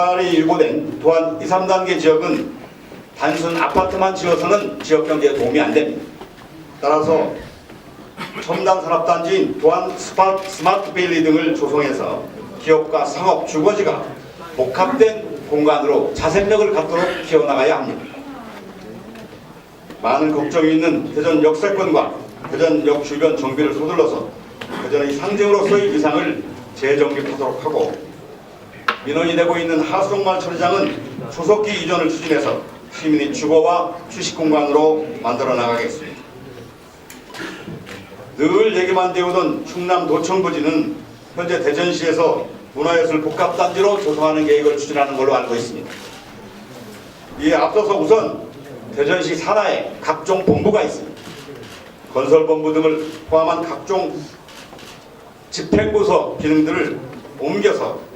개발이 일고된 또한 2, 3단계 지역은 단순 아파트만 지어서는 지역 경제에 도움이 안 됩니다. 따라서 첨단 산업단지인 또한 스마트, 스마트 베일리 등을 조성해서 기업과 상업, 주거지가 복합된 공간으로 자생력을 갖도록 키워나가야 합니다. 많은 걱정이 있는 대전 역세권과 대전역 주변 정비를 서둘러서 대전의 상징으로서의 위상을 재정립하도록 하고 민원이 되고 있는 하수동말 처리장은 초속기 이전을 추진해서 시민의 주거와 휴식 공간으로 만들어 나가겠습니다. 늘 얘기만 되오던 충남 도청 부지는 현재 대전시에서 문화예술 복합단지로 조성하는 계획을 추진하는 걸로 알고 있습니다. 이에 앞서서 우선 대전시 산하에 각종 본부가 있습니다. 건설본부 등을 포함한 각종 집행부서 기능들을 옮겨서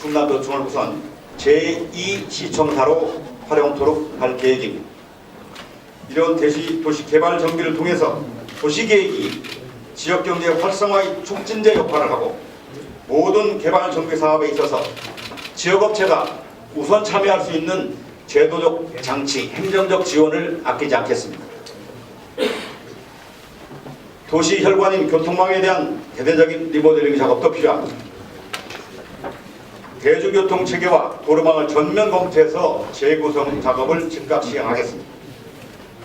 충남도청을 우선 제2시청사로 활용토록 할 계획입니다. 이런 대시, 도시 개발 정비를 통해서 도시계획이 지역경제 활성화의 촉진제 역할을 하고 모든 개발 정비 사업에 있어서 지역업체가 우선 참여할 수 있는 제도적 장치, 행정적 지원을 아끼지 않겠습니다. 도시 혈관인 교통망에 대한 대대적인 리모델링 작업도 필요합니다. 대중교통 체계와 도로망을 전면 검토해서 재구성 작업을 즉각 시행하겠습니다.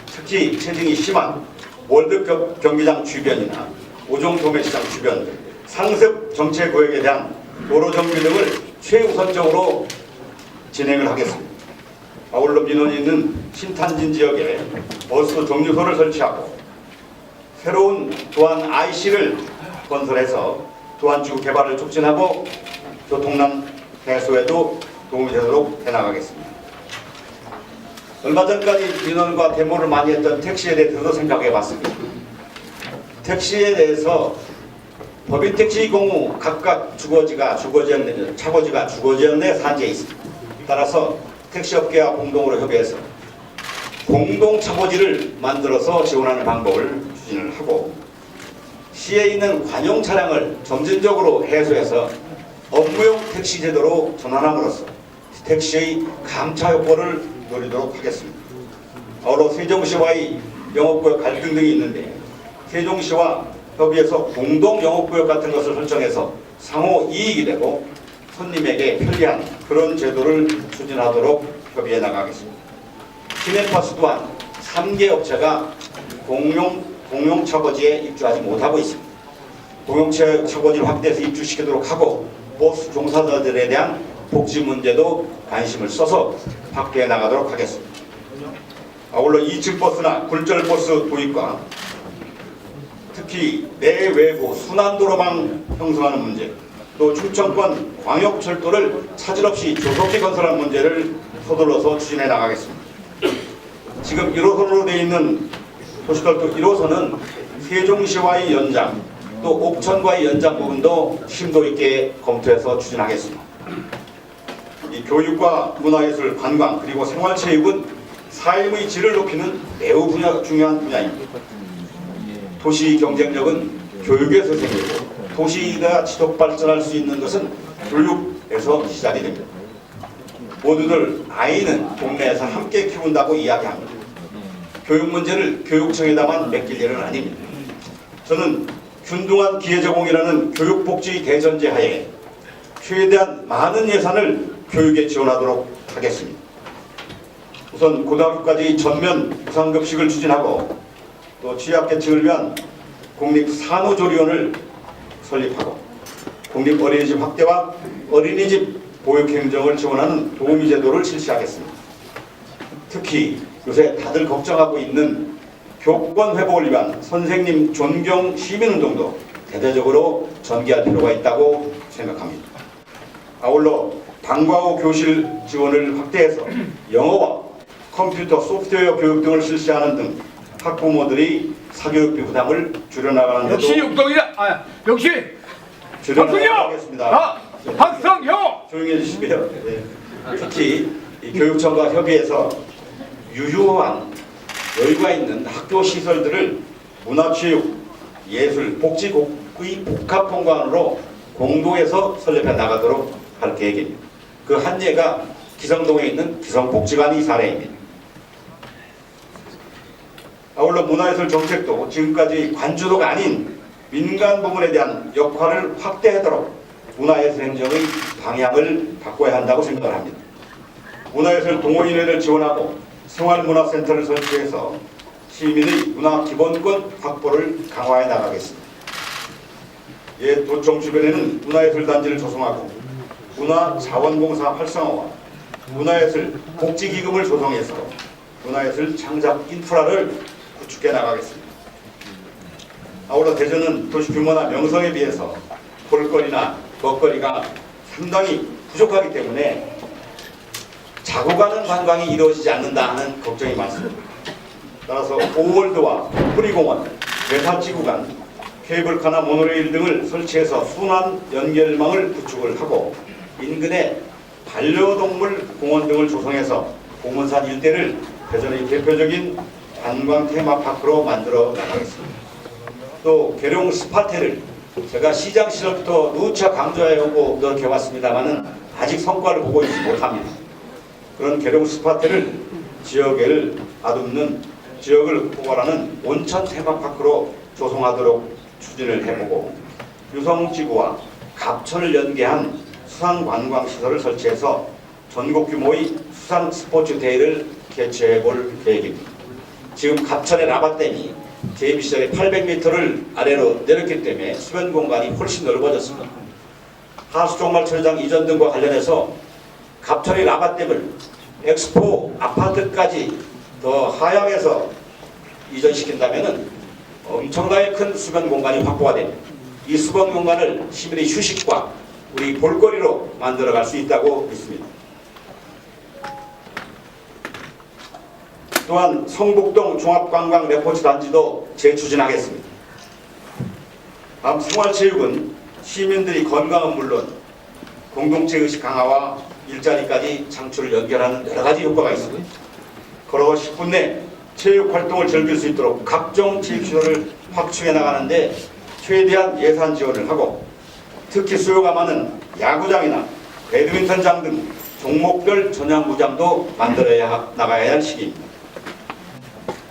특히 체증이 심한 월드컵 경기장 주변이나 오종 도매시장 주변 상습 정체 구역에 대한 도로 정비 등을 최우선적으로 진행을 하겠습니다. 아울러 민원이 있는 신탄진 지역에 버스 정류소를 설치하고 새로운 도안 IC를 건설해서 도안지구 개발을 촉진하고 교통난 해소에도 도움이 되도록 해나가겠습니다. 얼마 전까지 민원과 데모를 많이 했던 택시에 대해서도 생각해 봤습니다. 택시에 대해서 법인 택시 공후 각각 주거지가 주거지역 내, 차고지가 주거지역 내 산지에 있습니다. 따라서 택시업계와 공동으로 협의해서 공동 차고지를 만들어서 지원하는 방법을 추진을 하고 시에 있는 관용 차량을 점진적으로 해소해서 업무용 택시 제도로 전환함으로써 택시의 감차 효과를 노리도록 하겠습니다. 아울러 세종시와의 영업구역 갈등 등이 있는데 세종시와 협의해서 공동 영업구역 같은 것을 설정해서 상호 이익이 되고 손님에게 편리한 그런 제도를 추진하도록 협의해 나가겠습니다. 시내버스 또한 3개 업체가 공용, 공용 차고지에 입주하지 못하고 있습니다. 공용 차- 차고지를 확대해서 입주시키도록 하고 버스 종사자들에 대한 복지 문제도 관심을 써서 확대해 나가도록 하겠습니다. 아울러 2층 버스나 굴절 버스 도입과 특히 내외부 순환도로망 형성하는 문제, 또 충청권 광역철도를 차질 없이 조속히 건설하는 문제를 서둘러서 추진해 나가겠습니다. 지금 1호선으로 되어 있는 도시철도 1호선은 세종시와의 연장, 또 옥천과의 연장 부분도 심도 있게 검토해서 추진하겠습니다. 이 교육과 문화예술, 관광 그리고 생활체육은 삶의 질을 높이는 매우 분야, 중요한 분야입니다. 도시 경쟁력은 교육에서 생기고 도시가 지속 발전할 수 있는 것은 교육에서 시작이 됩니다. 모두들 아이는 동네에서 함께 키운다고 이야기합니다. 교육 문제를 교육청에다만 맡길 일은 아닙니다. 저는 균등한 기회 제공이라는 교육복지 대전제 하에 최대한 많은 예산을 교육에 지원하도록 하겠습니다. 우선 고등학교까지 전면 무상급식을 추진하고 또 취약계층을 위한 국립산후조리원을 설립하고 국립어린이집 확대와 어린이집 보육행정을 지원하는 도우미 제도를 실시하겠습니다. 특히 요새 다들 걱정하고 있는 교권 회복을 위한 선생님 존경 시민운동도 대대적으로 전개할 필요가 있다고 생각합니다. 아울러 방과 후 교실 지원을 확대해서 영어와 컴퓨터 소프트웨어 교육 등을 실시하는 등 학부모들이 사교육비 부담을 줄여나가는 데도 역시 육동이다. 아, 역시. 하겠습니다. 아, 박성영. 조용히 해주시고요. 네. 특히 이 교육청과 협의해서 유효한 여유가 있는 학교 시설들을 문화체육, 예술, 복지국의 복합 공간으로 공도해서 설립해 나가도록 할 계획입니다. 그 한 예가 기성동에 있는 기성복지관이 사례입니다. 아울러 문화예술 정책도 지금까지 관주도가 아닌 민간 부문에 대한 역할을 확대하도록 문화예술 행정의 방향을 바꿔야 한다고 생각을 합니다. 문화예술 동호인회를 지원하고 생활문화센터를 설치해서 시민의 문화 기본권 확보를 강화해 나가겠습니다. 옛 도청 주변에는 문화예술 단지를 조성하고 문화자원봉사 활성화와 문화예술 복지기금을 조성해서 문화예술 창작 인프라를 구축해 나가겠습니다. 아울러 대전은 도시 규모나 명성에 비해서 볼거리나 먹거리가 상당히 부족하기 때문에 자고 가는 관광이 이루어지지 않는다 하는 걱정이 많습니다. 따라서 오월드와 프리공원, 외사지 구 간, 케이블카나 모노레일 등을 설치해서 순환 연결망을 구축을 하고 인근에 반려동물 공원 등을 조성해서 공원산 일대를 대전의 대표적인 관광 테마파크로 만들어 나가겠습니다. 또 계룡 스파테를 제가 시장 시절부터 누차 강조해 오고 노력해 왔습니다만은 아직 성과를 보고 있지 못합니다. 그런 계룡 스파테를 지역을 아듬는 지역을 포괄하는 온천 테마파크로 조성하도록 추진을 해보고 유성지구와 갑천을 연계한 수상관광시설을 설치해서 전국 규모의 수상 스포츠 대회를 개최해 볼 계획입니다. 지금 갑천의 라바댐이 제비 시절에 800m를 아래로 내렸기 때문에 수변 공간이 훨씬 넓어졌습니다. 하수종말 천장 이전 등과 관련해서 갑천의 라바댐을 엑스포 아파트까지 더 하향해서 이전시킨다면 엄청나게 큰 수변 공간이 확보가 됩니다. 이 수변 공간을 시민의 휴식과 우리 볼거리로 만들어갈 수 있다고 믿습니다. 또한 성북동 종합관광 레포츠 단지도 재추진하겠습니다. 다음 생활체육은 시민들이 건강은 물론 공동체 의식 강화와 일자리까지 창출을 연결하는 여러 가지 효과가 있습니다. 걸어 10분 내 체육 활동을 즐길 수 있도록 각종 체육 시설을 확충해 나가는데 최대한 예산 지원을 하고 특히 수요가 많은 야구장이나 배드민턴장 등 종목별 전향구장도 만들어야 하- 나가야 할 시기입니다.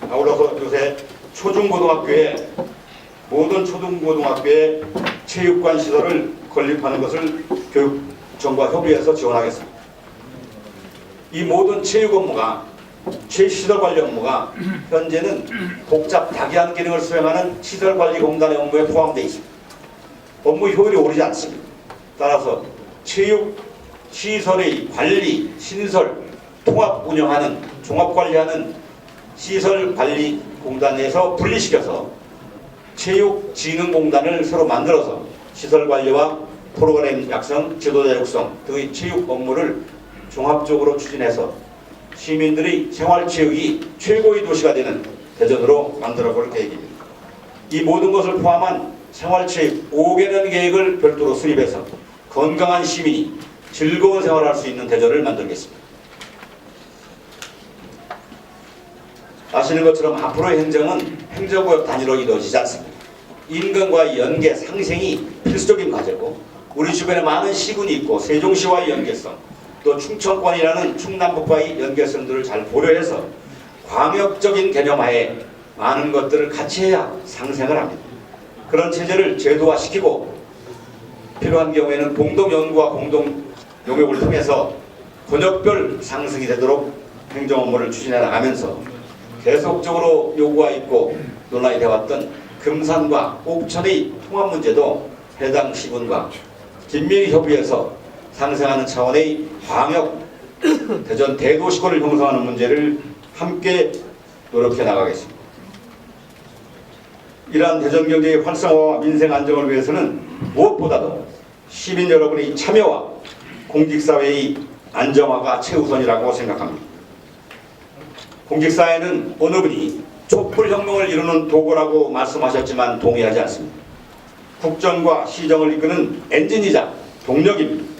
아울러서 요새 초중고등학교에 모든 초등고등학교에 체육관 시설을 건립하는 것을 교육청과 협의해서 지원하겠습니다. 이 모든 체육 업무가 체시설 관리 업무가 현재는 복잡 다기한 기능을 수행하는 시설 관리 공단의 업무에 포함되어 있습니다. 업무 효율이 오르지 않습니다. 따라서 체육 시설의 관리, 신설, 통합 운영하는 종합 관리하는 시설 관리 공단에서 분리시켜서 체육진흥공단을 새로 만들어서 시설 관리와 프로그램 약성, 지도자 육성 등의 체육 업무를 종합적으로 추진해서 시민들의 생활체육이 최고의 도시가 되는 대전으로 만들어 볼 계획입니다. 이 모든 것을 포함한 생활체육 5개년 계획을 별도로 수립해서 건강한 시민이 즐거운 생활을 할수 있는 대전을 만들겠습니다. 아시는 것처럼 앞으로의 행정은 행정구역 단위로 이루어지지 않습니다. 인근과의 연계, 상생이 필수적인 과제고 우리 주변에 많은 시군이 있고 세종시와의 연계성 또 충청권이라는 충남북과의 연계성들을 잘 고려해서 광역적인 개념하에 많은 것들을 같이 해야 상생을 합니다. 그런 체제를 제도화시키고 필요한 경우에는 공동 연구와 공동 용역을 통해서 권역별 상승이 되도록 행정 업무를 추진해 나가면서 계속적으로 요구가 있고 논란이 되어왔던 금산과 옥천의 통합 문제도 해당 시군과 긴밀히 협의해서 상생하는 차원의 광역 대전 대도시권을 형성하는 문제를 함께 노력해 나가겠습니다. 이러한 대전 경제의 활성화와 민생 안정을 위해서는 무엇보다도 시민 여러분의 참여와 공직사회의 안정화가 최우선이라고 생각합니다. 공직사회는 어느 분이 촛불혁명을 이루는 도구라고 말씀하셨지만 동의하지 않습니다. 국정과 시정을 이끄는 엔진이자 동력입니다.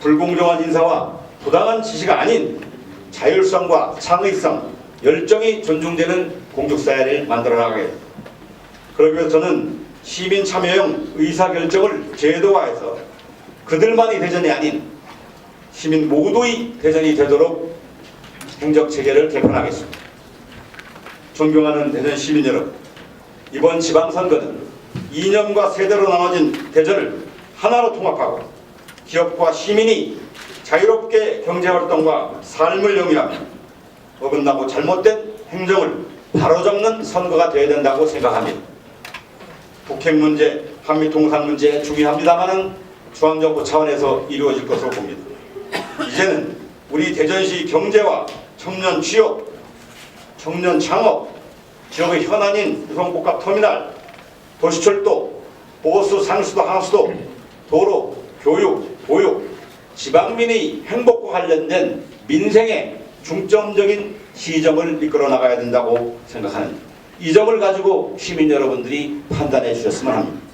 불공정한 인사와 부당한 지시가 아닌 자율성과 창의성, 열정이 존중되는 공직사회를 만들어 나가게. 그러기 위해서 저는 시민 참여형 의사결정을 제도화해서 그들만이 대전이 아닌 시민 모두의 대전이 되도록 행정 체계를 개편하겠습니다. 존경하는 대전 시민 여러분, 이번 지방선거는 이념과 세대로 나눠진 대전을 하나로 통합하고 기업과 시민이 자유롭게 경제활동과 삶을 영위하며 어긋나고 잘못된 행정을 바로잡는 선거가 되어야 된다고 생각합니다. 북핵 문제, 한미 통상 문제 중요합니다만은 중앙정부 차원에서 이루어질 것으로 봅니다. 이제는 우리 대전시 경제와 청년 취업, 청년 창업, 지역의 현안인 유성복합 터미널, 도시철도, 보수 상수도 항수도, 도로, 교육, 보육, 지방민의 행복과 관련된 민생의 중점적인 시정을 이끌어 나가야 된다고 생각하는 이 점을 가지고 시민 여러분들이 판단해 주셨으면 합니다.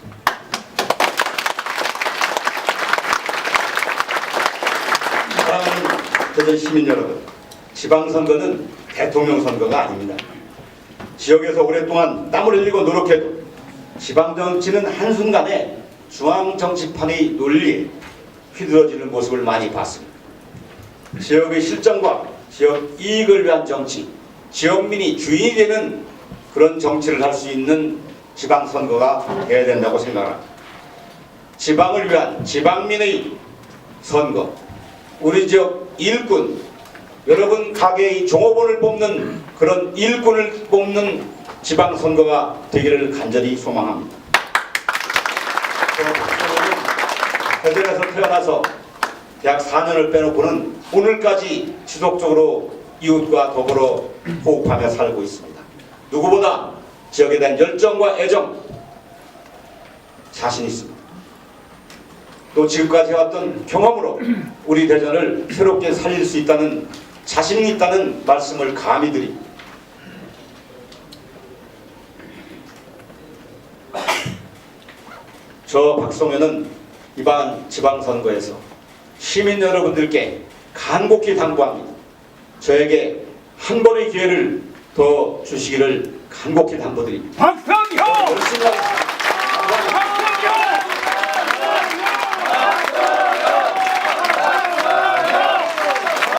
사랑하는 대전 시민 여러분, 지방선거는 대통령 선거가 아닙니다. 지역에서 오랫동안 땀을 흘리고 노력해도 지방정치는 한순간에 중앙정치판의 논리에 휘둘러지는 모습을 많이 봤습니다. 지역의 실정과 지역 이익을 위한 정치, 지역민이 주인이 되는 그런 정치를 할 수 있는 지방선거가 되어야 된다고 생각합니다. 지방을 위한 지방민의 선거, 우리 지역 일꾼, 여러분 가게의 종업원을 뽑는 그런 일꾼을 뽑는 지방선거가 되기를 간절히 소망합니다. 대전에서 태어나서 대학 4년을 빼놓고는 오늘까지 지속적으로 이웃과 더불어 호흡하며 살고 있습니다. 누구보다 지역에 대한 열정과 애정 자신 있습니다. 또 지금까지 해왔던 경험으로 우리 대전을 새롭게 살릴 수 있다는 자신이 있다는 말씀을 감히 드립니다. 저 박성현은 이번 지방선거에서 시민 여러분들께 간곡히 당부합니다. 저에게 한 번의 기회를 더 주시기를 간곡히 당부드립니다.